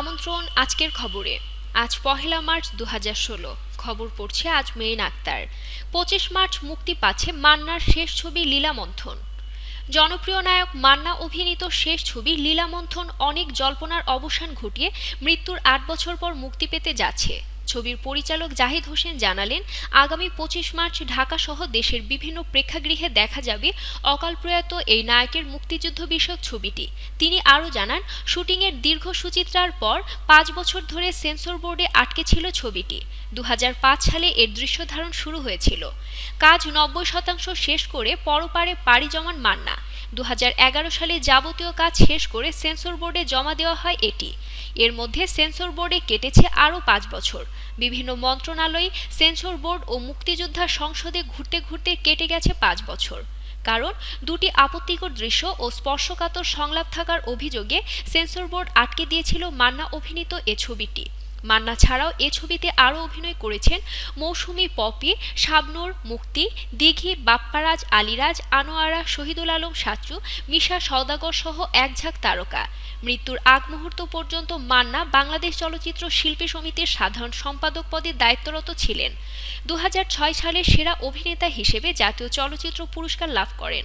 আমন্ত্রণ আজকের খবরে। আজ পহেলা মার্চ দু খবর পড়ছে আজ মেইন আক্তার। পঁচিশ মার্চ মুক্তি পাচ্ছে মান্নার শেষ ছবি লীলামন্থন। জনপ্রিয় নায়ক মান্না অভিনীত শেষ ছবি লীলামন্থন অনেক জল্পনার অবসান ঘটিয়ে মৃত্যুর আট বছর পর মুক্তি পেতে যাচ্ছে। ছবির পরিচালক জাহিদ হোসেন জানালেন, আগামী পঁচিশ মার্চ ঢাকা সহ দেশের বিভিন্ন প্রেক্ষাগৃহে দেখা যাবে অকাল প্রয়াত এই নায়কের মুক্তিযুদ্ধ বিষয়ক ছবিটি। তিনি আরও জানান, শুটিংয়ের দীর্ঘ সুচিত্রার পর পাঁচ বছর ধরে সেন্সর বোর্ডে আটকে ছিল ছবিটি। দু হাজার পাঁচ সালে এর দৃশ্য ধারণ শুরু হয়েছিল। কাজ নব্বই শতাংশ শেষ করে পরপারে পাড়ি জমান মান্না। দু হাজার এগারো সালে যাবতীয় কাজ শেষ করে সেন্সর বোর্ডে জমা দেওয়া হয় এটি। এর মধ্যে সেন্সর বোর্ডে কেটেছে আরও পাঁচ বছর। বিভিন্ন মন্ত্রণালয় সেন্সর বোর্ড ও মুক্তিযোদ্ধা সংসদে ঘুরতে ঘুরতে কেটে গেছে পাঁচ বছর। কারণ, দুটি আপত্তিকর দৃশ্য ও স্পর্শকাতর সংলাপ থাকার অভিযোগে সেন্সর বোর্ড আটকে দিয়েছিল মান্না অভিনীত এ ছবিটি। মান্না ছাড়াও এ ছবিতে আরও অভিনয় করেছেন মৌসুমী পপি, শাবনূর মুক্তি, দিঘি বাপ্পারাজ, আলিরাজ, আনোয়ারা, শহীদুল আলম সাচু মিশা সওদাগর সহ এক ঝাঁক তারকা। মৃত্যুর আগ মুহূর্ত পর্যন্ত মান্না বাংলাদেশ চলচ্চিত্র শিল্পী সমিতির সাধারণ সম্পাদক পদে দায়িত্বরত ছিলেন। দু হাজার ছয় সালে সেরা অভিনেতা হিসেবে জাতীয় চলচ্চিত্র পুরস্কার লাভ করেন।